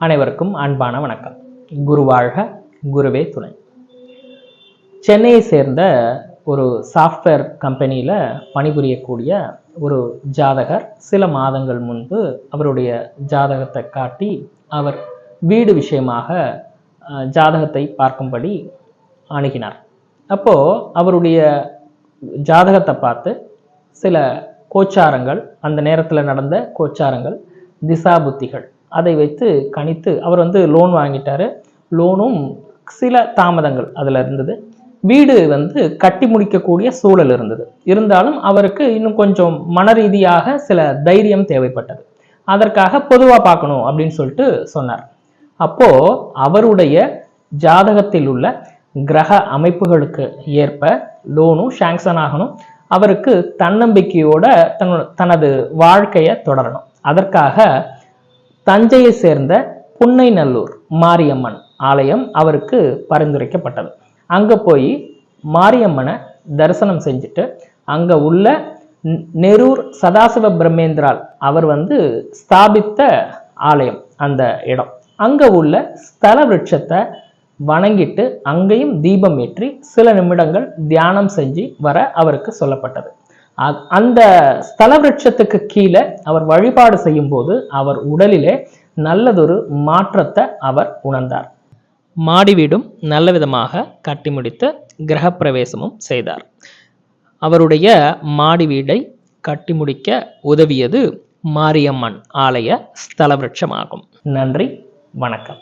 அனைவருக்கும் அன்பான வணக்கம். குருவாழ்க குருவே துணை. சென்னையை சேர்ந்த ஒரு சாஃப்ட்வேர் கம்பெனியில் பணிபுரியக்கூடிய ஒரு ஜாதகர் சில மாதங்கள் முன்பு அவருடைய ஜாதகத்தை காட்டி அவர் வீடு விஷயமாக அஹ், ஜாதகத்தை பார்க்கும்படி அணுகினார். அப்போது அவருடைய ஜாதகத்தை பார்த்து சில கோச்சாரங்கள் அந்த நேரத்தில் நடந்த கோச்சாரங்கள் திசாபுத்திகள் அதை வைத்து கணித்து அவர் வந்து லோன் வாங்கிட்டார். லோனும் சில தாமதங்கள் அதில் இருந்தது. வீடு வந்து கட்டி முடிக்கக்கூடிய சூழல் இருந்தது. இருந்தாலும் அவருக்கு இன்னும் கொஞ்சம் மன ரீதியாக சில தைரியம் தேவைப்பட்டது. அதற்காக பொதுவாக பார்க்கணும் அப்படின்னு சொல்லிட்டு சொன்னார். அப்போது அவருடைய ஜாதகத்தில் உள்ள கிரக அமைப்புகளுக்கு ஏற்ப லோனும் சாங்ஷன் ஆகணும். அவருக்கு தன்னம்பிக்கையோட தன்னோட தனது வாழ்க்கையை தொடரணும். அதற்காக தஞ்சையை சேர்ந்த புன்னைநல்லூர் மாரியம்மன் ஆலயம் அவருக்கு பரிந்துரைக்கப்பட்டது. அங்கே போய் மாரியம்மனை தரிசனம் செஞ்சுட்டு அங்கே உள்ள நெ- நெரூர் சதாசிவ பிரம்மேந்திரால் அவர் வந்து ஸ்தாபித்த ஆலயம் அந்த இடம். அங்கே உள்ள ஸ்தல விருட்சத்தை வணங்கிட்டு அங்கேயும் தீபம் ஏற்றி சில நிமிடங்கள் தியானம் செஞ்சு வர அவருக்கு சொல்லப்பட்டது. அந்த ஸ்தல விரட்சத்துக்கு கீழே அவர் வழிபாடு செய்யும் போது அவர் உடலிலே நல்லதொரு மாற்றத்தை அவர் உணர்ந்தார். மாடி வீடும் நல்ல விதமாக கட்டி முடித்து கிரகப்பிரவேசமும் செய்தார். அவருடைய மாடி வீடை கட்டி முடிக்க உதவியது மாரியம்மன் ஆலய ஸ்தல விரட்சமாகும் நன்றி வணக்கம்.